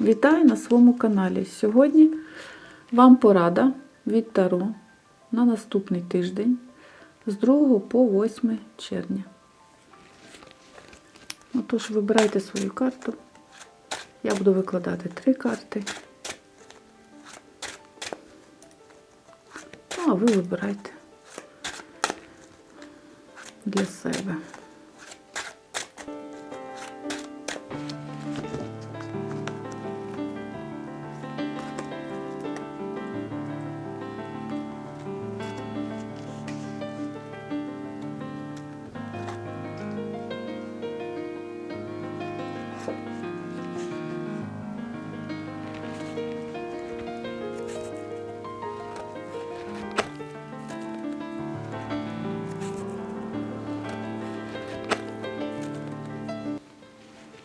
Вітаю на своєму каналі. Сьогодні вам порада від Таро на наступний тиждень з 2 по 8 червня. Отож, вибирайте свою карту. Я буду викладати три карти. Ну, а ви вибирайте для себе.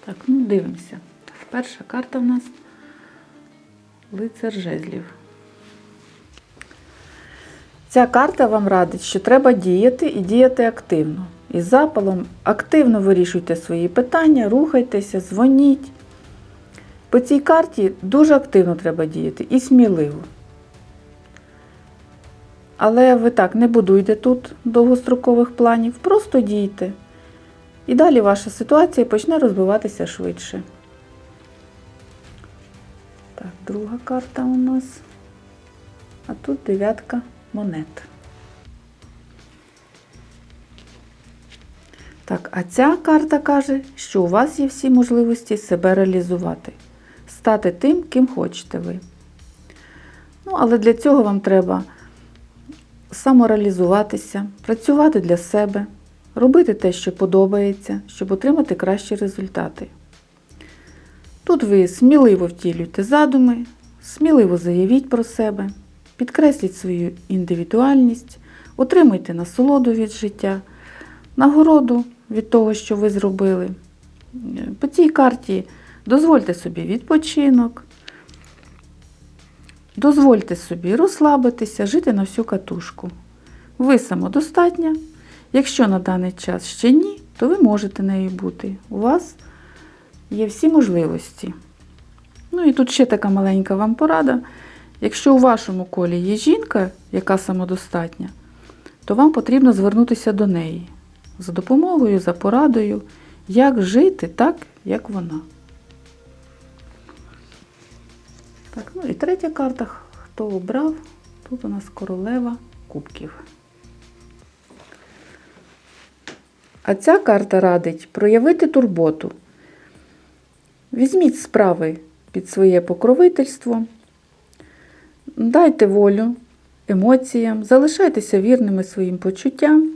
Так, ну дивимося. Перша карта в нас лицар жезлів. Ця карта вам радить, що треба діяти і діяти активно. Із запалом активно вирішуйте свої питання, рухайтеся, дзвоніть. По цій карті дуже активно треба діяти і сміливо. Але ви так не будуйте тут довгострокових планів, просто дійте. І далі ваша ситуація почне розвиватися швидше. Так, друга карта у нас. А тут дев'ятка монет. Так, а ця карта каже, що у вас є всі можливості себе реалізувати, стати тим, ким хочете ви. Ну, але для цього вам треба самореалізуватися, працювати для себе, робити те, що подобається, щоб отримати кращі результати. Тут ви сміливо втілюєте задуми, сміливо заявіть про себе, підкресліть свою індивідуальність, отримуйте насолоду від життя, нагороду від того, що ви зробили. По цій карті дозвольте собі відпочинок, дозвольте собі розслабитися, жити на всю катушку. Ви самодостатня. Якщо на даний час ще ні, то ви можете нею бути. У вас є всі можливості. Ну і тут ще така маленька вам порада. Якщо у вашому колі є жінка, яка самодостатня, то вам потрібно звернутися до неї за допомогою, за порадою, як жити так, як вона. Так, ну і третя карта, хто обрав, тут у нас королева кубків. А ця карта радить проявити турботу. Візьміть справи під своє покровительство, дайте волю емоціям, залишайтеся вірними своїм почуттям,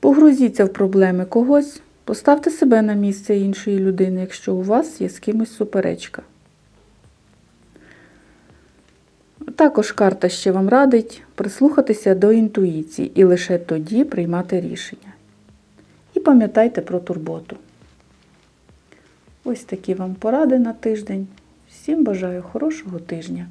погрузіться в проблеми когось, поставте себе на місце іншої людини, якщо у вас є з кимось суперечка. Також карта ще вам радить прислухатися до інтуїції і лише тоді приймати рішення. Пам'ятайте про турботу. Ось такі вам поради на тиждень. Всім бажаю хорошого тижня!